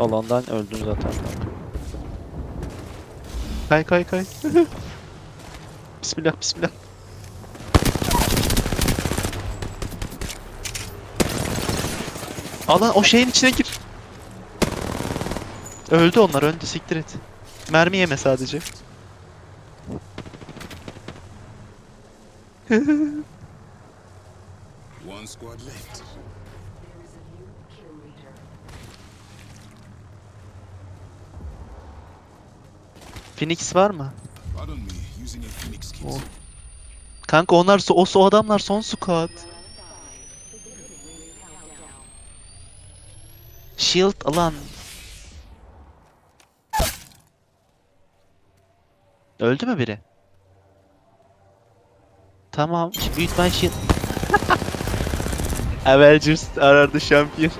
alandan öldün zaten. Kay kay kay. bismillah bismillah. Alan o şeyin içine gir. Öldü onlar öldü siktir et. Mermi yeme sadece. One squad left. Phoenix var mı? Oh. Kanka onlar so- o, o adamlar son squad. Shield alan. Öldü mü biri? Tamam. Büyük ben shield. Avengers arardı şampiyon.